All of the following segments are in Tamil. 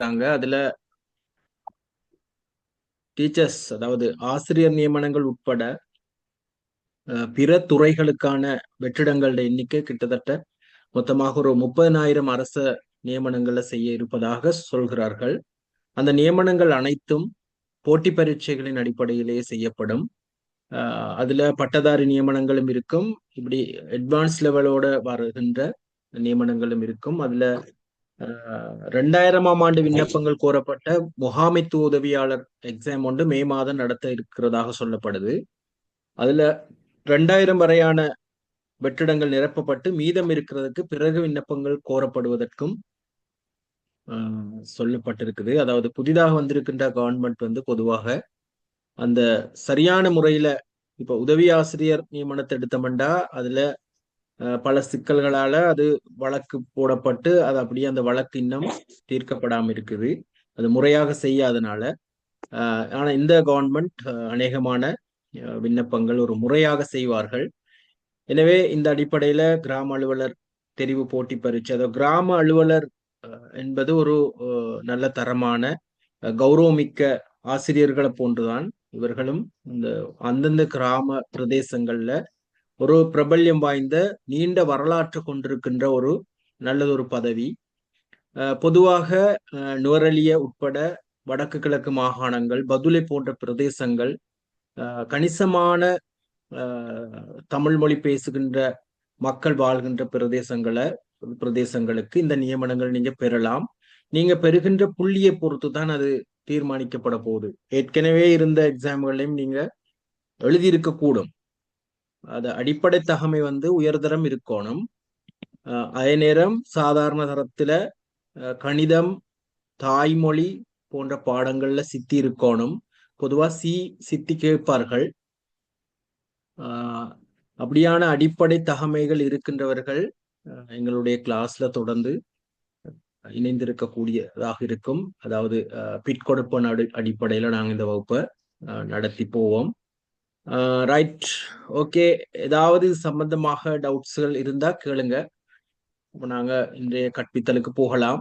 இருக்காங்க அதுல டீச்சர்ஸ் அதாவது ஆசிரியர் நியமனங்கள் உட்பட பிற துறைகளுக்கான வெற்றிடங்களோட எண்ணிக்கை கிட்டத்தட்ட மொத்தமாக ஒரு முப்பதனாயிரம் அரச நியமனங்களை செய்ய இருப்பதாக சொல்கிறார்கள். அந்த நியமனங்கள் அனைத்தும் போட்டி பரீட்சைகளின் அடிப்படையிலேயே செய்யப்படும். அதுல பட்டதாரி நியமனங்களும் இருக்கும். இப்படி அட்வான்ஸ் லெவலோட வருகின்ற நியமனங்களும் இருக்கும். அதுல ரெண்டாயிரமாம் ஆண்டு விண்ணப்பங்கள் கோரப்பட்ட முகாமைத்துவ உதவியாளர் எக்ஸாம் ஒன்று மே மாதம் நடத்த இருக்கிறதாக சொல்லப்படுது. அதுல ரெண்டாயிரம் வரையான வெற்றிடங்கள் நிரப்பப்பட்டு மீதம் இருக்கிறதுக்கு பிறகு விண்ணப்பங்கள் கோரப்படுவதற்கும் சொல்லப்பட்டிருக்குது. அதாவது புதிதாக வந்திருக்கின்ற கவர்மெண்ட் வந்து பொதுவாக அந்த சரியான முறையில இப்ப உதவி ஆசிரியர் நியமனத்தை எடுத்தோம்டா அதுல பல சிக்கல்களால அது வழக்கு போடப்பட்டு அது அப்படியே அந்த வழக்கு இன்னும் தீர்க்கப்படாம இருக்குது. அது முறையாக செய்யாதனால. ஆனா இந்த கவர்மெண்ட் அநேகமான விண்ணப்பங்கள் ஒரு முறையாக செய்வார்கள். எனவே இந்த அடிப்படையில கிராம அலுவலர் தெரிவு போட்டி பரீட்சை அதோ கிராம அலுவலர் என்பது ஒரு நல்ல தரமான கௌரவமிக்க ஆசிரியர்களை போன்றுதான் இவர்களும் இந்த அந்தந்த கிராம பிரதேசங்கள்ல ஒரு பிரபல்யம் வாய்ந்த நீண்ட வரலாற்று கொண்டிருக்கின்ற ஒரு நல்லதொரு பதவி. பொதுவாக நுவரலிய உட்பட வடக்கு கிழக்கு மாகாணங்கள் பதுளை போன்ற பிரதேசங்கள் கணிசமான தமிழ் மொழி பேசுகின்ற மக்கள் வாழ்கின்ற பிரதேசங்களை பிரதேசங்களுக்கு இந்த நியமனங்கள் நீங்க பெறலாம். நீங்க பெறுகின்ற புள்ளியை பொறுத்து தான் அது தீர்மானிக்கப்பட போகுது. ஏற்கனவே இருந்த எக்ஸாம்களையும் நீங்க எழுதியிருக்க கூடும். அது அடிப்படை தகமை வந்து உயர்தரம் இருக்கணும். அதே நேரம் சாதாரண தரத்துல கணிதம் தாய்மொழி போன்ற பாடங்கள்ல சித்தி இருக்கணும். பொதுவா சி சித்தி கேட்பார்கள். அப்படியான அடிப்படை தகமைகள் இருக்கின்றவர்கள் எங்களுடைய கிளாஸ்ல தொடர்ந்து இணைந்திருக்கக்கூடியதாக இருக்கும். அதாவது பிற்கொடுப்பன் அடி அடிப்படையில நாங்கள் இந்த வகுப்பை நடத்தி போவோம். Uh, ரைட் ஓகே ஏதாவது சம்பந்தமாக டவுட்ஸ்கள் இருந்தா கேளுங்க. இப்போ நாங்க இன்றைய கற்பித்தலுக்கு போகலாம்.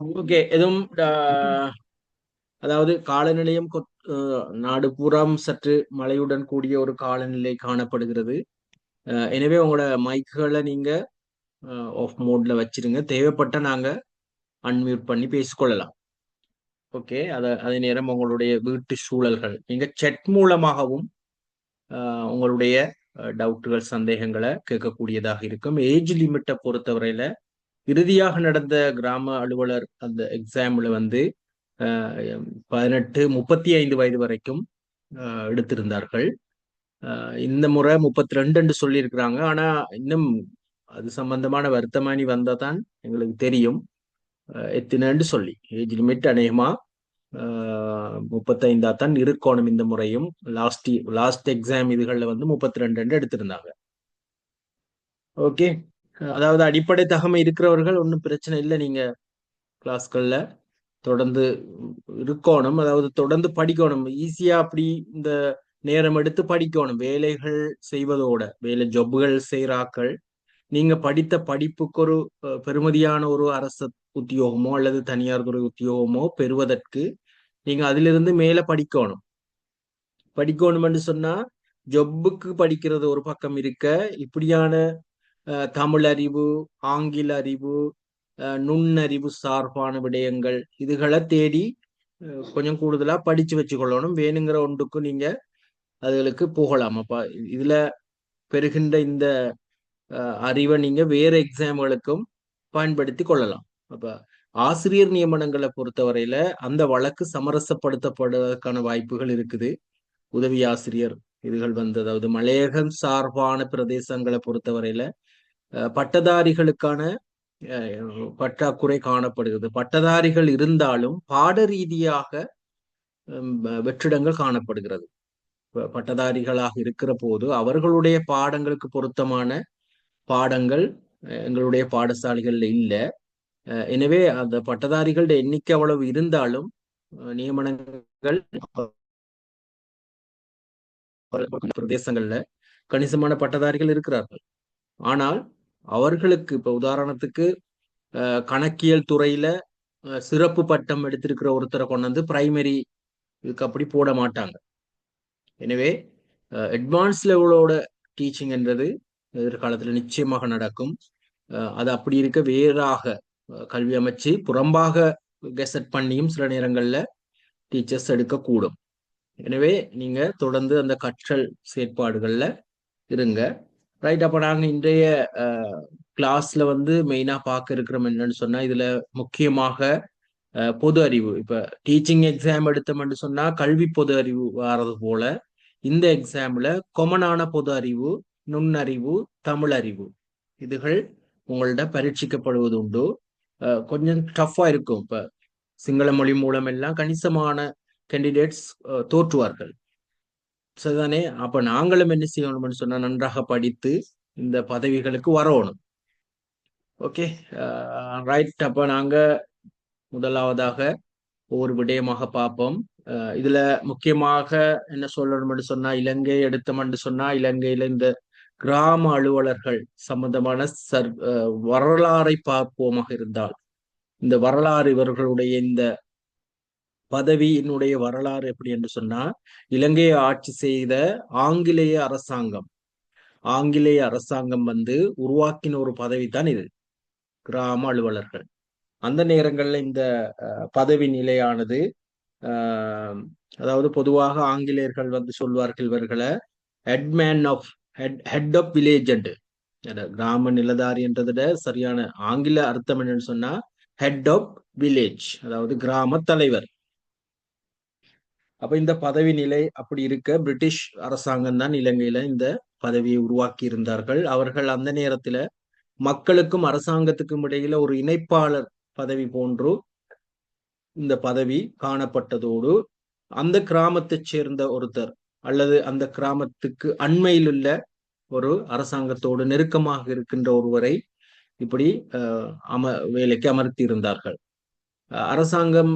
ஓகே எதுவும் அதாவது காலநிலையும் நாடு பூராம் சற்று மழையுடன் கூடிய ஒரு காலநிலை காணப்படுகிறது. எனவே உங்களோட மைக்குகளை நீங்க ஆஃப் மோட்ல வச்சிருங்க. தேவைப்பட்ட நாங்க அன்மியூட் பண்ணி பேசிக்கொள்ளலாம். ஓகே அத அதே நேரம் உங்களுடைய வீட்டு சூழல்கள். நீங்க செட் மூலமாகவும் உங்களுடைய டவுட்டுகள் சந்தேகங்களை கேட்கக்கூடியதாக இருக்கும். ஏஜ் லிமிட்டை பொறுத்தவரையில இறுதியாக நடந்த கிராம அலுவலர் அந்த எக்ஸாம்ல வந்து பதினெட்டு முப்பத்தி ஐந்து வயது வரைக்கும் எடுத்திருந்தார்கள். இந்த முறை முப்பத்தி ரெண்டு சொல்லியிருக்கிறாங்க. ஆனா இன்னும் அது சம்பந்தமான வருத்தமானி வந்தா தான் எங்களுக்கு தெரியும். எத்தனைன்னு சொல்லி. ஏஜ் லிமிட் அநேகமா முப்பத்தைந்தா தான் இருக்கணும் இந்த முறையும். லாஸ்ட் லாஸ்ட் எக்ஸாம் இதுகளில் வந்து முப்பத்தி ரெண்டு எடுத்திருந்தாங்க. ஓகே? அதாவது அடிப்படை தகமை இருக்கிறவர்கள் ஒன்றும் பிரச்சனை இல்லை நீங்க கிளாஸ்கள்ல தொடர்ந்து இருக்கணும். அதாவது தொடர்ந்து படிக்கணும். ஈஸியா அப்படி இந்த நேரம் எடுத்து படிக்கணும். வேலைகள் செய்வதோட வேலை ஜொப்புகள் செய்கிறாக்கள் நீங்க படித்த படிப்புக்கு ஒரு பெருமதியான ஒரு அரசு உத்தியோகமோ அல்லது தனியார் துறை உத்தியோகமோ பெறுவதற்கு நீங்க அதிலிருந்து மேல படிக்கணும். படிக்கணும்னு சொன்னா ஜொப்புக்கு படிக்கிறது ஒரு பக்கம் இருக்க இப்படியான தமிழ் அறிவு ஆங்கில அறிவு நுண்ணறிவு சார்பான விடயங்கள் இதுகளை தேடி கொஞ்சம் கூடுதலா படிச்சு வச்சுக்கொள்ளணும். வேணுங்கிற ஒன்றுக்கு நீங்க அதுகளுக்கு போகலாம். அப்ப இதுல பெறுகின்ற இந்த அறிவை நீங்க வேற எக்ஸாம்களுக்கும் பயன்படுத்தி கொள்ளலாம். அப்ப ஆசிரியர் நியமனங்களை பொறுத்தவரையில அந்த வழக்கு சமரசப்படுத்தப்படுவதற்கான வாய்ப்புகள் இருக்குது. உதவி ஆசிரியர் இதுகள் வந்து அதாவது மலையகம் சார்பான பிரதேசங்களை பொறுத்தவரையில பட்டதாரிகளுக்கான பற்றாக்குறை காணப்படுகிறது. பட்டதாரிகள் இருந்தாலும் பாட ரீதியாக வெற்றிடங்கள் காணப்படுகிறது. பட்டதாரிகளாக இருக்கிற போது அவர்களுடைய பாடங்களுக்கு பொருத்தமான பாடங்கள் எங்களுடைய பாடசாலைகள்ல இல்லை. எனவே அந்த பட்டதாரிகளோட எண்ணிக்கை அவ்வளவு இருந்தாலும் நியமனங்கள் பிரதேசங்கள்ல கணிசமான பட்டதாரிகள் இருக்கிறார்கள். ஆனால் அவர்களுக்கு இப்ப உதாரணத்துக்கு கணக்கியல் துறையில சிறப்பு பட்டம் எடுத்திருக்கிற ஒருத்தரை கொண்டு வந்து பிரைமரி இதுக்கு அப்படி போட மாட்டாங்க. எனவே அட்வான்ஸ் லெவலோட டீச்சிங் என்றது எதிர்காலத்தில் நிச்சயமாக நடக்கும். அது அப்படி இருக்க வேறாக கல்வி அமைச்சு புறம்பாக கெசட் பண்ணியும் சில நேரங்களில் டீச்சர்ஸ் எடுக்கக்கூடும். எனவே நீங்க தொடர்ந்து அந்த கற்றல் செயற்பாடுகள்ல இருங்க. ரைட் அப்போ நாங்க இன்றைய கிளாஸ்ல வந்து மெயினா பார்க்க இருக்கிறோம் என்னன்னு சொன்னா இதுல முக்கியமாக பொது அறிவு. இப்ப டீச்சிங் எக்ஸாம் எடுத்தோம்னு சொன்னா கல்வி பொது அறிவு வர்றது போல இந்த எக்ஸாம்ல கொமனான பொது அறிவு நுண்ணறிவு தமிழ் அறிவு இதுகள் உங்கள்ட பரீட்சிக்கப்படுவது உண்டு. கொஞ்சம் டஃப்பா இருக்கும். இப்ப சிங்கள மொழி மூலம் எல்லாம் கணிசமான கேண்டிடேட்ஸ் தோற்றுவார்கள். சரிதானே? அப்ப நாங்களும் என்ன செய்யணும்னு சொன்னா நன்றாக படித்து இந்த பதவிகளுக்கு வரணும். ஓகே? ரைட் அப்ப நாங்க முதலாவதாக ஒவ்வொரு விடயமாக பார்ப்போம். இதுல முக்கியமாக என்ன சொல்லணும்னு சொன்னா இலங்கை எடுத்தோம்னு சொன்னா இலங்கையில இந்த கிராம அலுவலர்கள் சம்பந்தமான சர் வரலாறை பார்ப்போமாக இருந்தால் இந்த வரலாறு இவர்களுடைய இந்த பதவியினுடைய வரலாறு எப்படி என்று சொன்னா இலங்கையை ஆட்சி செய்த ஆங்கிலேய அரசாங்கம். ஆங்கிலேய அரசாங்கம் வந்து உருவாக்கின ஒரு பதவி தான் இது கிராம அலுவலர்கள். அந்த நேரங்கள்ல இந்த பதவி நிலையானது அதாவது பொதுவாக ஆங்கிலேயர்கள் வந்து சொல்வார்கள் இவர்களை headman of head head of village கிராம நிலதாரி என்றதை சரியான ஆங்கில அர்த்தம் என்னன்னு சொன்னா ஹெட் ஆஃப் வில்லேஜ் அதாவது கிராம தலைவர். அப்ப இந்த பதவி நிலை அப்படி இருக்க பிரிட்டிஷ் அரசாங்கம் தான் இலங்கையில இந்த பதவியை உருவாக்கி இருந்தார்கள். அவர்கள் அந்த நேரத்துல மக்களுக்கும் அரசாங்கத்துக்கும் இடையில ஒரு இணைப்பாளர் பதவி போன்று இந்த பதவி காணப்பட்டதோடு அந்த கிராமத்தைச் சேர்ந்த ஒருத்தர் அல்லது அந்த கிராமத்துக்கு அண்மையில் உள்ள ஒரு அரசாங்கத்தோடு நெருக்கமாக இருக்கின்ற ஒருவரை இப்படி அம வேலைக்கு அமர்த்தி இருந்தார்கள். அரசாங்கம்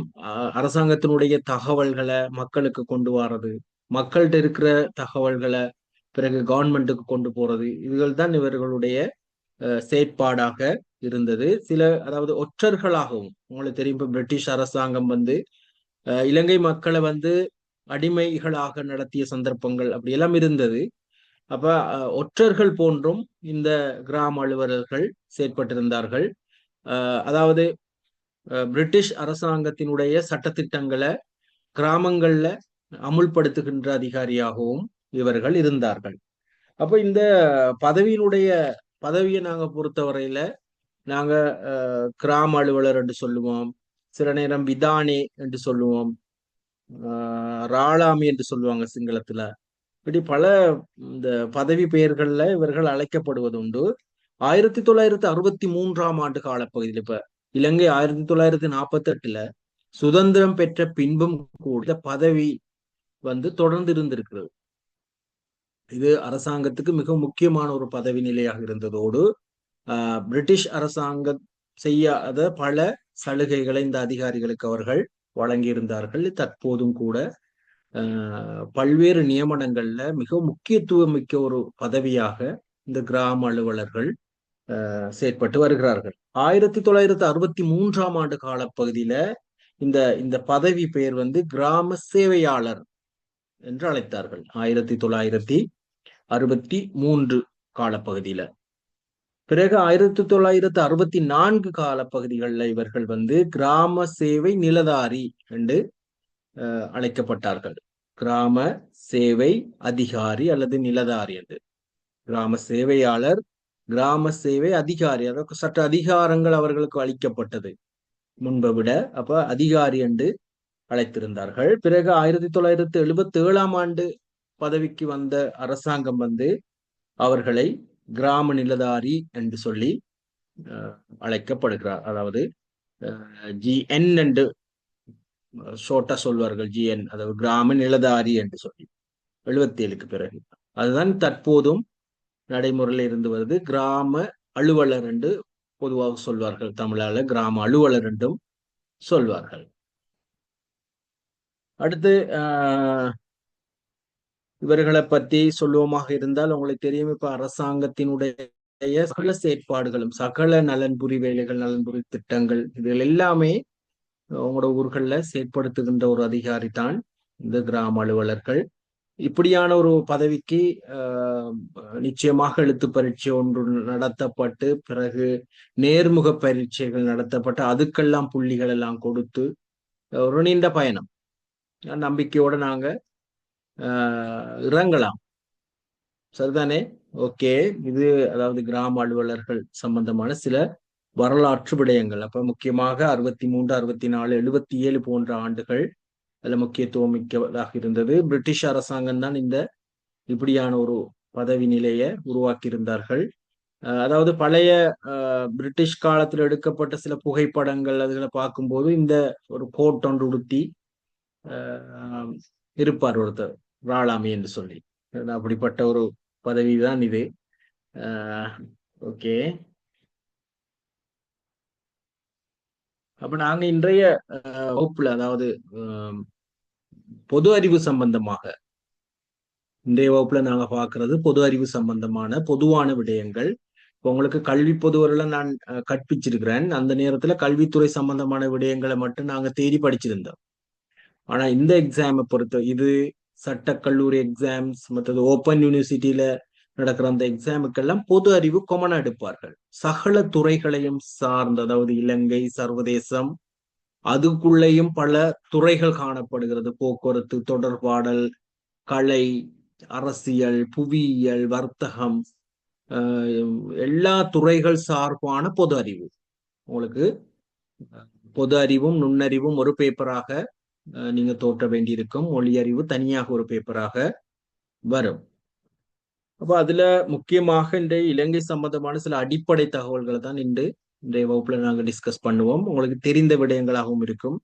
அரசாங்கத்தினுடைய தகவல்களை மக்களுக்கு கொண்டு வர்றது மக்கள்கிட்ட இருக்கிற தகவல்களை பிறகு கவர்மெண்ட்டுக்கு கொண்டு போறது. இதுகள் தான் இவர்களுடைய செயற்பாடாக இருந்தது. சில அதாவது ஒற்றர்களாகவும் உங்களுக்கு தெரியும் இப்போ பிரிட்டிஷ் அரசாங்கம் வந்து இலங்கை மக்களை வந்து அடிமைகளாக நடத்திய சந்தர்ப்பங்கள் அப்படி எல்லாம் இருந்தது. அப்ப ஒற்றர்கள் போன்றும் இந்த கிராம அலுவலர்கள் செயற்பட்டிருந்தார்கள். அதாவது பிரிட்டிஷ் அரசாங்கத்தினுடைய சட்டத்திட்டங்களை கிராமங்கள்ல அமுல்படுத்துகின்ற அதிகாரியாகவும் இவர்கள் இருந்தார்கள். அப்ப இந்த பதவியினுடைய பதவியை நாங்க பொறுத்தவரையில நாங்க கிராம அலுவலர் என்று சொல்லுவோம் சில நேரம் விதானே என்று சொல்லுவோம் ராளாமி என்று சொல்லுவாங்க சிங்களத்துல. இப்படி பல இந்த பதவி பெயர்கள்ல இவர்கள் அழைக்கப்படுவது உண்டு ஆயிரத்தி தொள்ளாயிரத்தி அறுபத்தி மூன்றாம் ஆண்டு காலப்பகுதியில் இப்ப இலங்கை ஆயிரத்தி தொள்ளாயிரத்தி நாற்பத்தி எட்டுல சுதந்திரம் பெற்ற பின்பும் கூட பதவி வந்து தொடர்ந்து இருந்திருக்கிறது இது அரசாங்கத்துக்கு மிக முக்கியமான ஒரு பதவி நிலையாக இருந்ததோடு பிரிட்டிஷ் அரசாங்கம் செய்யாத பல சலுகைகளை இந்த அதிகாரிகளுக்கு அவர்கள் வழங்கியிருந்தார்கள். தற்போதும் கூட பல்வேறு நியமனங்கள்ல மிக முக்கியத்துவம் மிக்க ஒரு பதவியாக இந்த கிராம அலுவலர்கள் செயற்பட்டு வருகிறார்கள். ஆயிரத்தி தொள்ளாயிரத்தி அறுபத்தி மூன்றாம் ஆண்டு காலப்பகுதியில இந்த இந்த பதவி பெயர் வந்து கிராம சேவையாளர் என்று அழைத்தார்கள். ஆயிரத்தி தொள்ளாயிரத்தி அறுபத்தி மூன்று காலப்பகுதியில. பிறகு ஆயிரத்தி தொள்ளாயிரத்தி அறுபத்தி நான்கு காலப்பகுதிகளில் இவர்கள் வந்து கிராம சேவை நிலதாரி என்று அழைக்கப்பட்டார்கள். கிராம சேவை அதிகாரி அல்லது நிலதாரி என்று. கிராம சேவையாளர் கிராம சேவை அதிகாரி அதாவது சற்று அதிகாரங்கள் அவர்களுக்கு அளிக்கப்பட்டது. முன்பை விட அப்ப அதிகாரி என்று அழைத்திருந்தார்கள். பிறகு ஆயிரத்தி தொள்ளாயிரத்தி எழுபத்தி ஏழாம் ஆண்டு பதவிக்கு வந்த அரசாங்கம் வந்து அவர்களை கிராம நிலதாரி என்று சொல்லி அழைக்கப்படுகிறார். அதாவது ஜிஎன் என்று ஷோட்டா சொல்வார்கள். ஜிஎன் அதாவது கிராம நிலதாரி என்று சொல்லி எழுபத்தி ஏழுக்கு பிறகு. அதுதான் தற்போதும் நடைமுறையில் இருந்து வருது. கிராம அலுவலர் என்று பொதுவாக சொல்வார்கள் தமிழால. கிராம அலுவலர் என்றும் சொல்வார்கள். அடுத்து இவர்களை பற்றி சொல்லுவோமாக இருந்தால் உங்களுக்கு தெரியும் இப்ப அரசாங்கத்தினுடைய சகல செயற்பாடுகளும் சகல நலன்புரி வேலைகள் நலன்புரி திட்டங்கள் இதுகள் எல்லாமே உங்களோட ஊர்களில் செயற்படுத்துகின்ற ஒரு அதிகாரி தான் இந்த கிராம அலுவலர்கள். இப்படியான ஒரு பதவிக்கு நிச்சயமாக எழுத்து பரீட்சை ஒன்று நடத்தப்பட்டு பிறகு நேர்முக பரீட்சைகள் நடத்தப்பட்டு அதுக்கெல்லாம் புள்ளிகள் எல்லாம் கொடுத்து ஒரு நீண்ட பயணம். நம்பிக்கையோட நாங்க இறங்கலாம். சரிதானே? ஓகே. இது அதாவது கிராம அலுவலர்கள் சம்பந்தமான சில வரலாற்று விடயங்கள். அப்ப முக்கியமாக அறுபத்தி மூன்று அறுபத்தி நாலு எழுபத்தி ஏழு போன்ற ஆண்டுகள் அதுல முக்கியத்துவம் மிக்கதாக இருந்தது. பிரிட்டிஷ் அரசாங்கம் தான் இந்த இப்படியான ஒரு பதவி நிலையை உருவாக்கியிருந்தார்கள். அதாவது பழைய பிரிட்டிஷ் காலத்தில் எடுக்கப்பட்ட சில புகைப்படங்கள் அதுகளை பார்க்கும்போது இந்த ஒரு கோட் ஒன்று உடுத்தி இருப்பார் ஒருத்தர் ராளாமி என்று சொல்லி. அப்படிப்பட்ட ஒரு பதவி தான் இது. ஓகே. அப்ப நாங்க இன்றைய வகுப்புல அதாவது பொது அறிவு சம்பந்தமாக. இன்றைய வகுப்புல நாங்க பாக்குறது பொது அறிவு சம்பந்தமான பொதுவான விடயங்கள். உங்களுக்கு கல்வி பொதுவரில் நான் கற்பிச்சிருக்கிறேன். அந்த நேரத்துல கல்வித்துறை சம்பந்தமான விடயங்களை மட்டும் நாங்க தேடி படிச்சிருந்தோம். ஆனா இந்த எக்ஸாமை பொறுத்த இது சட்டக்கல்லூரி எக்ஸாம்ஸ் மற்றது ஓப்பன் யூனிவர்சிட்டியில நடக்கிற அந்த எக்ஸாமுக்கெல்லாம் பொது அறிவு கொமனா எடுப்பார்கள். சகல துறைகளையும் சார்ந்த அதாவது இலங்கை சர்வதேசம் அதுக்குள்ளேயும் பல துறைகள் காணப்படுகிறது. போக்குவரத்து தொடர்பாடல் கலை அரசியல் புவியியல் வர்த்தகம் எல்லா துறைகள் சார்பான பொது அறிவு. உங்களுக்கு பொது அறிவும் நுண்ணறிவும் ஒரு பேப்பராக நீங்க தோற்ற வேண்டியிருக்கும். மொழி அறிவு தனியாக ஒரு பேப்பராக வரும். அப்ப அதுல முக்கியமாக இன்றைய இலங்கை சம்பந்தமான சில அடிப்படை தகவல்களை தான் இன்று இன்றைய வகுப்புல நாங்கள் டிஸ்கஸ் பண்ணுவோம். உங்களுக்கு தெரிந்த விடயங்களாகவும் இருக்கும்.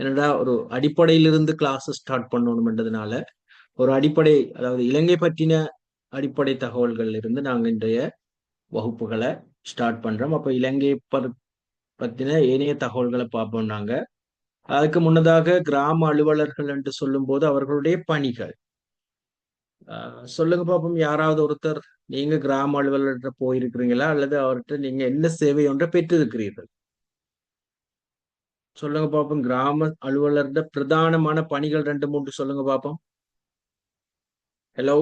என்னடா ஒரு அடிப்படையிலிருந்து கிளாஸ் ஸ்டார்ட் பண்ணணும்ன்றதுனால ஒரு அடிப்படை அதாவது இலங்கை பற்றின அடிப்படை தகவல்கள் இருந்து நாங்கள் இன்றைய வகுப்புகளை ஸ்டார்ட் பண்றோம். அப்ப இலங்கை பத்தின ஏனைய தகவல்களை பார்ப்போம் நாங்க. அதுக்கு முன்னதாக கிராம அலுவலர்கள் என்று சொல்லும் போது அவர்களுடைய பணிகள். சொல்லுங்க பாப்போம். யாராவது ஒருத்தர் நீங்க கிராம அலுவலர்கிட்ட போயிருக்கிறீங்களா? அல்லது அவர்கிட்ட நீங்க என்ன சேவை ஒன்றை பெற்றிருக்கிறீர்கள்? சொல்லுங்க பாப்போம். கிராம அலுவலர்கிட்ட பிரதானமான பணிகள் ரெண்டு மூன்று சொல்லுங்க பாப்போம். ஹலோ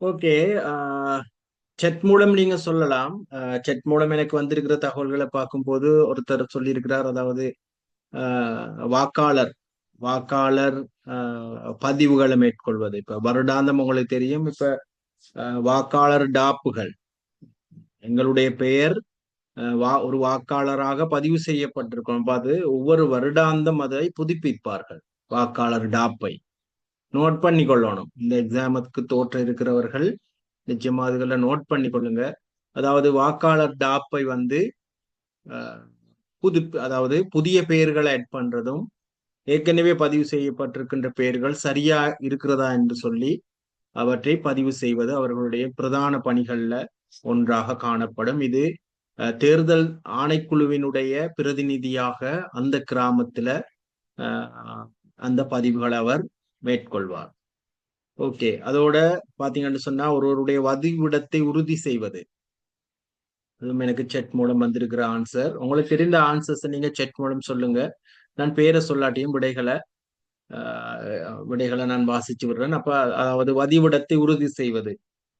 ஓகே செட் மூலம் நீங்க சொல்லலாம். செட் மூலம் எனக்கு வந்திருக்கிற தகவல்களை பார்க்கும்போது ஒருத்தர் சொல்லியிருக்கிறார். அதாவது வாக்காளர் வாக்காளர் பதிவுகளை மேற்கொள்வது. இப்ப வருடாந்தம் உங்களுக்கு தெரியும். இப்ப வாக்காளர் டாப்புகள். எங்களுடைய பெயர் வா ஒரு வாக்காளராக பதிவு செய்யப்பட்டிருக்கோம். அது ஒவ்வொரு வருடாந்தம் அதை புதுப்பிப்பார்கள். வாக்காளர் டாப்பை. நோட் பண்ணி கொள்ளணும் இந்த எக்ஸாமுக்கு தோற்ற இருக்கிறவர்கள் நிச்சயமா அதுகளை நோட் பண்ணி கொள்ளுங்க அதாவது வாக்காளர் டாப்பை வந்து புது அதாவது புதிய பெயர்களை ஆட் பண்றதும் ஏற்கனவே பதிவு செய்யப்பட்டிருக்கின்ற பெயர்கள் சரியா இருக்கிறதா என்று சொல்லி அவற்றை பதிவு செய்வது அவர்களுடைய பிரதான பணிகள்ல ஒன்றாக காணப்படும். இது தேர்தல் ஆணைக்குழுவினுடைய பிரதிநிதியாக அந்த கிராமத்துல அந்த பதிவுகள் அவர் மேற்கொள்வார். ஓகே அதோட பாத்தீங்கன்னு சொன்னா ஒருவருடைய வதிவிடத்தை உறுதி செய்வது. அதுவும் எனக்கு செட் மூலம் வந்திருக்கிற ஆன்சர் உங்களுக்கு தெரிந்த ஆன்சர்ஸ் நீங்க செட் மூலம் சொல்லுங்க. நான் பேரை சொல்லாட்டியும் விடைகளை விடைகளை நான் வாசிச்சு விடுறேன். அப்ப அதாவது வதிவிடத்தை உறுதி செய்வது.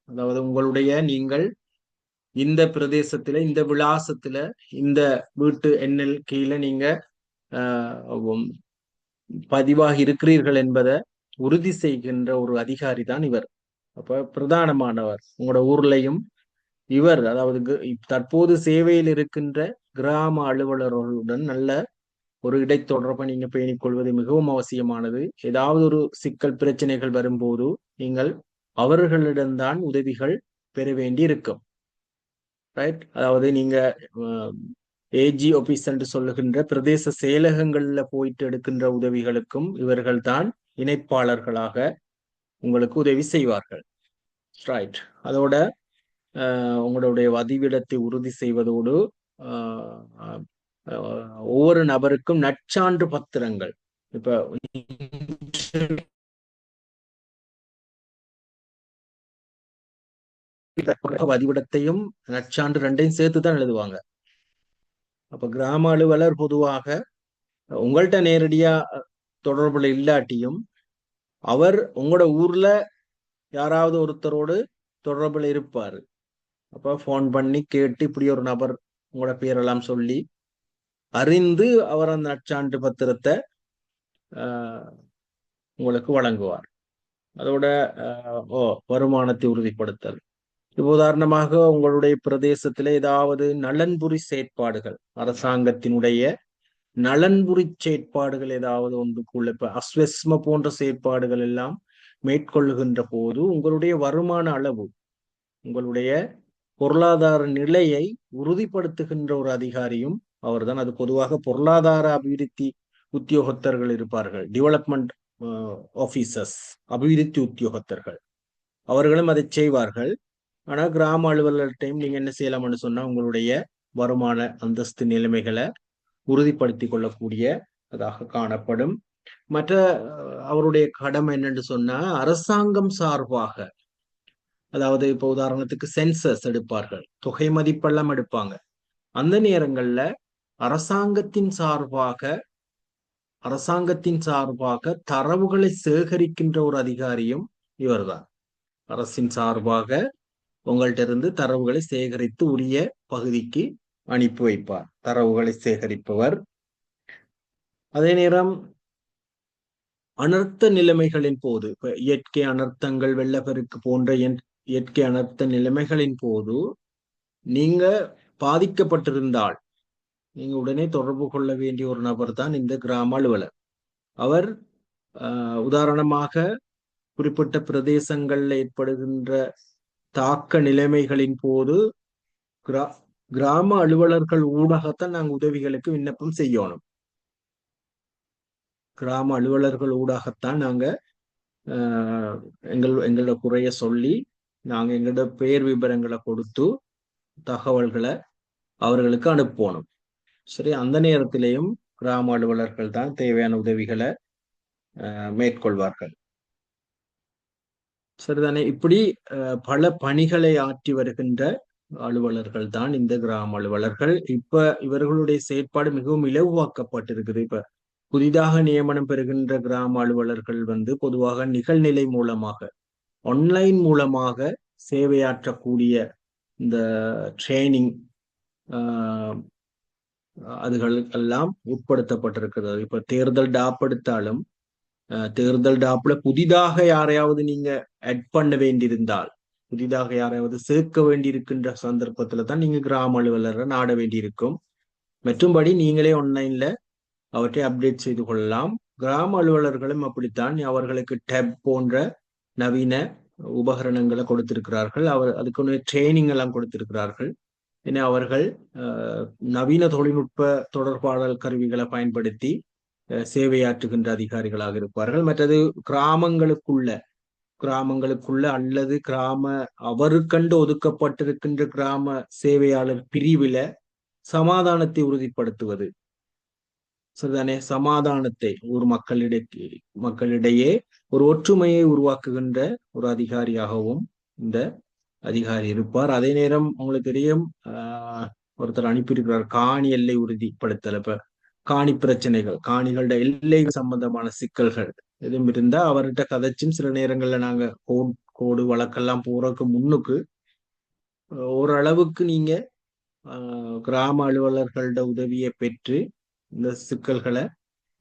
அதாவது உங்களுடைய நீங்கள் இந்த பிரதேசத்துல இந்த விலாசத்துல இந்த வீட்டு எண்ணல் கீழே நீங்க பதிவாகி இருக்கிறீர்கள் என்பதை உறுதி செய்கின்ற ஒரு அதிகாரி தான் இவர். அப்ப பிரதானமானவர். உங்களோட ஊர்லயும் இவர் அதாவது தற்போது சேவையில் இருக்கின்ற கிராம அலுவலர்களுடன் நல்ல ஒரு இடைத்தொடர்பை நீங்க பேணிக் கொள்வது மிகவும் அவசியமானது. ஏதாவது ஒரு சிக்கல் பிரச்சனைகள் வரும்போது நீங்கள் அவர்களிடம்தான் உதவிகள் பெற வேண்டி இருக்கும் ரைட் அதாவது நீங்க ஏஜி ஆபீஸ் என்று சொல்லுகின்ற பிரதேச செயலகங்கள்ல போயிட்டு எடுக்கின்ற உதவிகளுக்கும் இவர்கள் தான் இணைப்பாளர்களாக உங்களுக்கு உதவி செய்வார்கள். ரைட் அதோட உங்களுடைய வதிவிடத்தை உறுதி செய்வதோடு ஒவ்வொரு நபருக்கும் நற்சான்று பத்திரங்கள். இப்ப வதிவிடத்தையும் நற்சான்று ரெண்டையும் சேர்த்து தான் எழுதுவாங்க. அப்ப கிராம அலுவலர் பொதுவாக உங்கள்கிட்ட நேரடியா தொடர்புல இல்லாட்டியும் அவர் உங்களோட ஊர்ல யாராவது ஒருத்தரோடு தொடர்புல இருப்பாரு. அப்ப போன் பண்ணி கேட்டு இப்படி ஒரு நபர் உங்களோட பேரெல்லாம் சொல்லி அறிந்து அவர் அந்த நற்சான்று பத்திரத்தை உங்களுக்கு வழங்குவார். அதோட ஓ வருமானத்தை உறுதிப்படுத்தல். இப்போ உதாரணமாக உங்களுடைய பிரதேசத்துல ஏதாவது நலன்புரி செயற்பாடுகள் அரசாங்கத்தினுடைய நலன்புரி செயற்பாடுகள் ஏதாவது ஒன்றுக்குள்ள இப்ப அஸ்வஸ்ம போன்ற செயற்பாடுகள் எல்லாம் மேற்கொள்ளுகின்ற போது உங்களுடைய வருமான அளவு உங்களுடைய பொருளாதார நிலையை உறுதிப்படுத்துகின்ற ஒரு அதிகாரியும் அவர்தான். அது பொதுவாக பொருளாதார அபிவிருத்தி உத்தியோகத்தர்கள் இருப்பார்கள். டெவலப்மெண்ட் ஆபீசர்ஸ் uh, அபிவிருத்தி உத்தியோகத்தர்கள். அவர்களும் அதை செய்வார்கள். ஆனா கிராம அலுவலர்கிட்டையும் நீங்க என்ன செய்யலாம்னு சொன்னா உங்களுடைய வருமான அந்தஸ்து நிலைமைகளை உறுதிப்படுத்தி கொள்ளக்கூடிய அதாக காணப்படும். மற்ற அவருடைய கடமை என்னன்னு சொன்னா அரசாங்கம் சார்பாக அதாவது இப்போ உதாரணத்துக்கு சென்சஸ் எடுப்பார்கள் தொகை மதிப்பெல்லாம் எடுப்பாங்க. அந்த நேரங்கள்ல அரசாங்கத்தின் சார்பாக அரசாங்கத்தின் சார்பாக தரவுகளை சேகரிக்கின்ற ஒரு அதிகாரியும் இவர்தான். அரசின் சார்பாக உங்கள்கிட்ட இருந்து தரவுகளை சேகரித்து உரிய பகுதிக்கு அனுப்பி வைப்பார். தரவுகளை சேகரிப்பவர். அதே நேரம் அனர்த்த நிலைமைகளின் போது இயற்கை அனர்த்தங்கள் வெள்ளப்பெருக்கு போன்ற இயற்கை அனர்த்த நிலைமைகளின் போது நீங்க பாதிக்கப்பட்டிருந்தால் நீங்க உடனே தொடர்பு கொள்ள வேண்டிய ஒரு நபர் தான் இந்த கிராம அலுவலர். அவர் உதாரணமாக குறிப்பிட்ட பிரதேசங்கள்ல ஏற்படுகின்ற தாக்க நிலைமைகளின் போது கிரா கிராம அலுவலர்கள் ஊடாகத்தான் நாங்க உதவிகளுக்கு விண்ணப்பம் செய்யணும். கிராம அலுவலர்கள் ஊடாகத்தான் நாங்க எங்கள் எங்களோட குறைய சொல்லி நாங்க எங்களோட பெயர் விவரங்களை கொடுத்து தகவல்களை அவர்களுக்கு அனுப்பணும். சரி அந்த நேரத்திலேயும் கிராம அலுவலர்கள் தான் தேவையான உதவிகளை மேற்கொள்வார்கள். சரிதானே? இப்படி பல பணிகளை ஆற்றி வருகின்ற அலுவலர்கள் தான் இந்த கிராம அலுவலர்கள். இப்ப இவர்களுடைய செயற்பாடு மிகவும் இலகுவாக்கப்பட்டிருக்குது. இப்ப புதிதாக நியமனம் பெறுகின்ற கிராம அலுவலர்கள் வந்து பொதுவாக நிகழ்நிலை மூலமாக ஆன்லைன் மூலமாக சேவையாற்றக்கூடிய இந்த ட்ரைனிங் அதுகள் எல்லாம் உட்படுத்தப்பட்டிருக்கிறது. இப்ப தேர்தல் டாப் எடுத்தாலும் தேர்தல் டாப்ல புதிதாக யாரையாவது நீங்க அட் பண்ண வேண்டியிருந்தால் புதிதாக யாரையாவது சேர்க்க வேண்டியிருக்கின்ற சந்தர்ப்பத்துல தான் நீங்க கிராம அலுவலரை நாட வேண்டியிருக்கும். மற்றும்படி நீங்களே ஆன்லைன்ல அவற்றை அப்டேட் செய்து கொள்ளலாம். கிராம அலுவலர்களும் அப்படித்தான் அவர்களுக்கு டெப் போன்ற நவீன உபகரணங்களை கொடுத்திருக்கிறார்கள். அவர் அதுக்குன்னு ட்ரைனிங் எல்லாம் கொடுத்திருக்கிறார்கள். என அவர்கள் நவீன தொழில்நுட்ப தொடர்பாடல் கருவிகளை பயன்படுத்தி சேவையாற்றுகின்ற அதிகாரிகளாக இருப்பார்கள். மற்றது கிராமங்களுக்குள்ள கிராமங்களுக்குள்ள அல்லது கிராம அவருக்கண்டு ஒதுக்கப்பட்டிருக்கின்ற கிராம சேவையாளர் பிரிவில சமாதானத்தை உறுதிப்படுத்துவது. சரிதானே? சமாதானத்தை ஒரு மக்களிடையே மக்களிடையே ஒரு ஒற்றுமையை உருவாக்குகின்ற ஒரு அதிகாரியாகவும் இந்த அதிகாரி இருப்பார். அதே நேரம் உங்களுக்கு தெரியும் ஆஹ் ஒருத்தர் அனுப்பியிருக்கிறார். காணி எல்லை உறுதிப்படுத்தல். இப்ப காணி பிரச்சனைகள் காணிகளோட எல்லை சம்பந்தமான சிக்கல்கள் எதுவும் இருந்தா அவர்கிட்ட கதைச்சும் சில நேரங்கள்ல நாங்க கோட் கோடு வழக்கெல்லாம் போறதுக்கு முன்னுக்கு ஓரளவுக்கு நீங்க கிராம அலுவலர்களோட உதவியை பெற்று இந்த சிக்கல்களை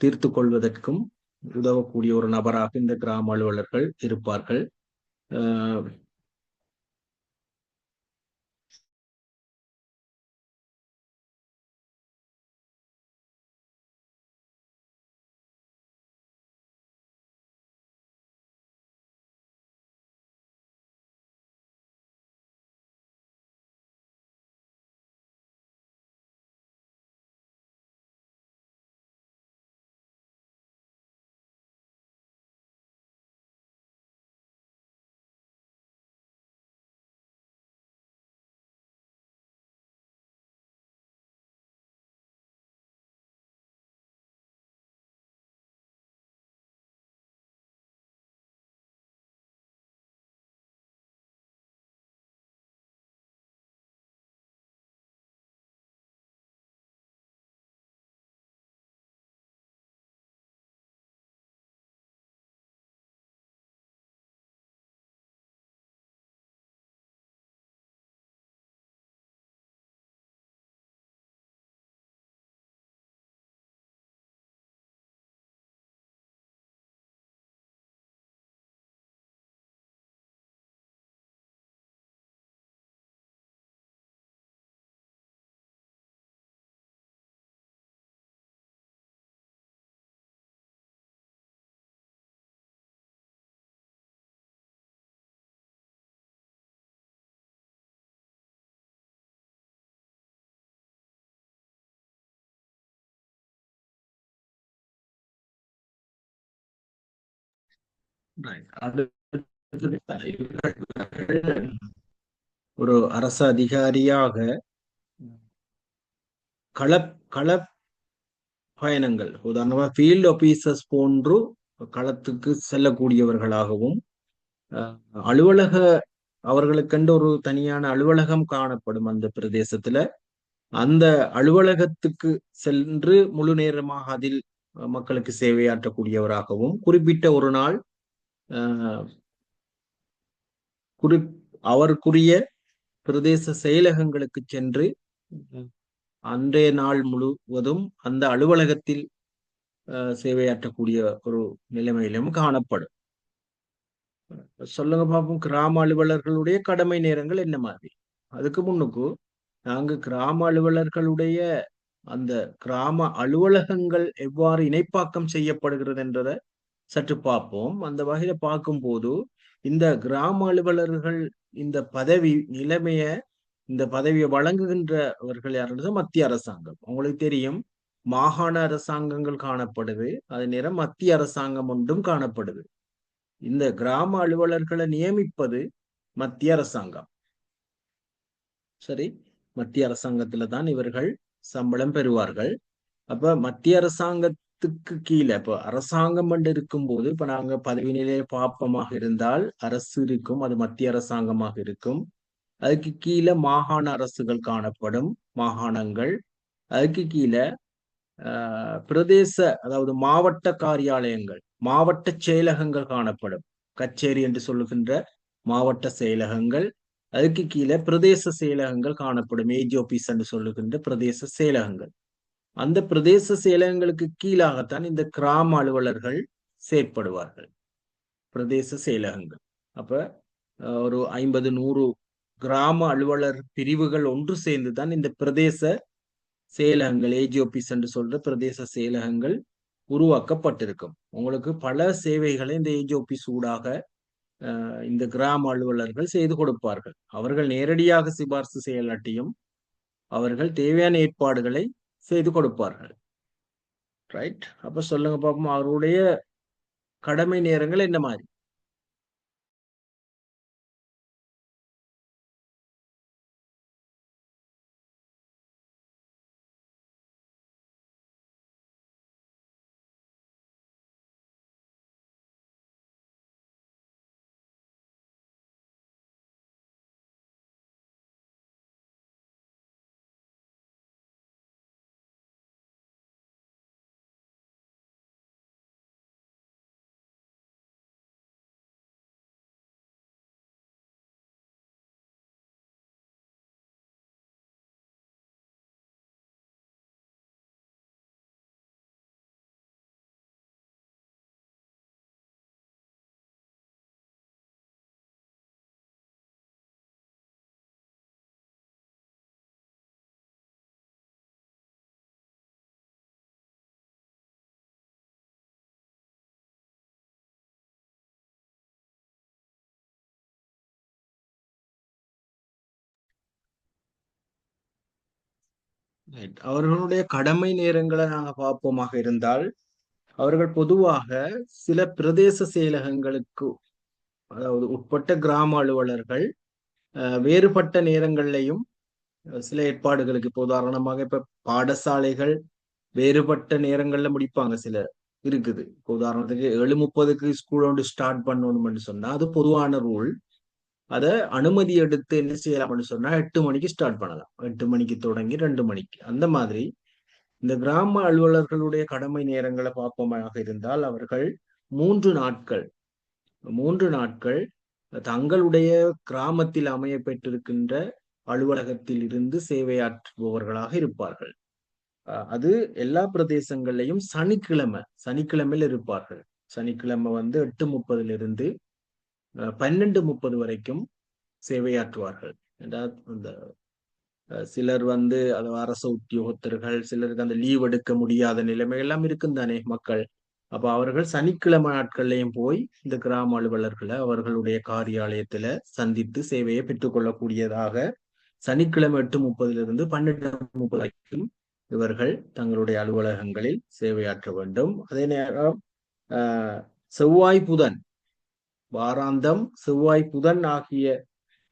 தீர்த்து கொள்வதற்கும் உதவக்கூடிய ஒரு நபராக இந்த கிராம அலுவலர்கள் இருப்பார்கள். ஒரு அரசு அதிகாரியாக கள கள பயணங்கள் உதாரணமா ஃபீல்ட் ஆபீசர்ஸ் போன்று களத்துக்கு செல்லக்கூடியவர்களாகவும் அலுவலக அவர்களுக்கென்று ஒரு தனியான அலுவலகம் காணப்படும் அந்த பிரதேசத்துல அந்த அலுவலகத்துக்கு சென்று முழு நேரமாக அதில் மக்களுக்கு சேவையாற்றக்கூடியவராகவும் குறிப்பிட்ட ஒரு நாள் குறி அவருக்குரிய பிரதேச செயலகங்களுக்கு சென்று அன்றைய நாள் முழுவதும் அந்த அலுவலகத்தில் சேவையாற்றக்கூடிய ஒரு நிலைமையிலும் காணப்படும். சொல்லுங்க பார்ப்போம் கிராம அலுவலர்களுடைய கடமை நேரங்கள் என்ன மாதிரி? அதுக்கு முன்னுக்கு நாங்க கிராம அலுவலர்களுடைய அந்த கிராம அலுவலகங்கள் எவ்வாறு இணைப்பாக்கம் செய்யப்படுகிறது என்றதை சற்று பார்ப்போம். அந்த வகையில பார்க்கும்போது இந்த கிராம அலுவலர்கள் இந்த பதவி நிலைமைய இந்த பதவியை வழங்குகின்றவர்கள் யாருன்றது மத்திய அரசாங்கம். உங்களுக்கு தெரியும் மாகாண அரசாங்கங்கள் காணப்படுது அதே நேரம் மத்திய அரசாங்கம் ஒன்றும் காணப்படுது. இந்த கிராம அலுவலர்களை நியமிப்பது மத்திய அரசாங்கம். சரி மத்திய அரசாங்கத்துல தான் இவர்கள் சம்பளம் பெறுவார்கள். அப்ப மத்திய அரசாங்கத்துக்கு கீழே. இப்போ அரசாங்கம் என்று இருக்கும் போது இப்ப நாங்க பதவி நிலைய பாப்பமாக இருந்தால் அரசு இருக்கும் அது மத்திய அரசாங்கமாக இருக்கும். அதுக்கு கீழே மாகாண அரசுகள் காணப்படும் மாகாணங்கள். அதுக்கு கீழே பிரதேச அதாவது மாவட்ட காரியாலயங்கள் மாவட்ட செயலகங்கள் காணப்படும். கச்சேரி என்று சொல்லுகின்ற மாவட்ட செயலகங்கள். அதுக்கு கீழே பிரதேச செயலகங்கள் காணப்படும். ஏஜி ஆபீஸ் என்று சொல்லுகின்ற பிரதேச செயலகங்கள். அந்த பிரதேச செயலகங்களுக்கு கீழாகத்தான் இந்த கிராம அலுவலர்கள் செயற்படுவார்கள். பிரதேச செயலகங்கள். அப்ப ஒரு ஐம்பது நூறு கிராம அலுவலர் பிரிவுகள் ஒன்று சேர்ந்து தான் இந்த பிரதேச செயலகங்கள் ஏஜி ஆபீஸ் என்று சொல்ற பிரதேச செயலகங்கள் உருவாக்கப்பட்டிருக்கும். உங்களுக்கு பல சேவைகளை இந்த ஏஜி ஆபீஸ் ஊடாக இந்த கிராம அலுவலர்கள் செய்து கொடுப்பார்கள். அவர்கள் நேரடியாக சிபார்சு செயலாட்டியும் அவர்கள் தேவையான ஏற்பாடுகளை செய்து கொடுப்பார்கள். ரைட் அப்ப சொல்லுங்க பாப்போம் அவருடைய கடமை நேரங்கள் என்ன மாதிரி? அவர்களுடைய கடமை நேரங்களை நாங்க பார்ப்போமாக இருந்தால் அவர்கள் பொதுவாக சில பிரதேச செயலகங்களுக்கு அதாவது உட்பட்ட கிராம அலுவலர்கள் வேறுபட்ட நேரங்கள்லையும் சில ஏற்பாடுகளுக்கு இப்போ உதாரணமாக இப்ப பாடசாலைகள் வேறுபட்ட நேரங்கள்ல முடிப்பாங்க சில இருக்குது. இப்போ உதாரணத்துக்கு ஏழு முப்பதுக்கு ஸ்கூல் ஒன்று ஸ்டார்ட் பண்ணணும்னு சொன்னா அது பொதுவான ரூல் அதை அனுமதி எடுத்து என்ன செய்யலாம் அப்படின்னு சொன்னா எட்டு மணிக்கு ஸ்டார்ட் பண்ணலாம். எட்டு மணிக்கு தொடங்கி ரெண்டு மணிக்கு. அந்த மாதிரி இந்த கிராம அலுவலர்களுடைய கடமை நேரங்களை பார்ப்போமாக இருந்தால் அவர்கள் மூன்று நாட்கள் மூன்று நாட்கள் தங்களுடைய கிராமத்தில் அமைய பெற்றிருக்கின்ற அலுவலகத்தில் இருந்து சேவையாற்றுபவர்களாக இருப்பார்கள். அஹ் அது எல்லா பிரதேசங்கள்லையும் சனிக்கிழமை சனிக்கிழமையில் இருப்பார்கள். சனிக்கிழமை வந்து எட்டு முப்பதுல இருந்து பன்னெண்டு முப்பது வரைக்கும் சேவையாற்றுவார்கள். அதாவது இந்த சிலர் வந்து அது அரச உத்தியோகத்தர்கள் சிலருக்கு அந்த லீவ் எடுக்க முடியாத நிலைமை எல்லாம் இருக்கும் தானே மக்கள். அப்ப அவர்கள் சனிக்கிழமை நாட்கள்லையும் போய் இந்த கிராம அலுவலர்களை அவர்களுடைய காரியாலயத்துல சந்தித்து சேவையை பெற்றுக்கொள்ளக்கூடியதாக சனிக்கிழமை எட்டு முப்பதுல இருந்து பன்னெண்டு முப்பது வரைக்கும் இவர்கள் தங்களுடைய அலுவலகங்களில் சேவையாற்ற வேண்டும். அதே நேரம் ஆஹ் செவ்வாய் புதன் வாராந்தம் செவ்வாய் புதன் ஆகிய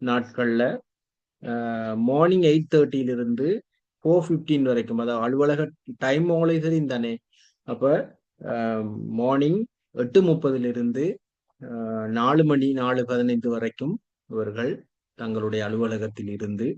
நாட்கள்ல மார்னிங் எயிட் தேர்ட்டியிலிருந்து ஃபோர் ஃபிஃப்டீன் வரைக்கும் அதாவது அலுவலக டைம் உங்களுக்கு தெரியும் தானே. அப்ப மார்னிங் எட்டு முப்பதிலிருந்து நாலு மணி நாலு பதினைந்து வரைக்கும் இவர்கள் தங்களுடைய அலுவலகத்தில் இருந்து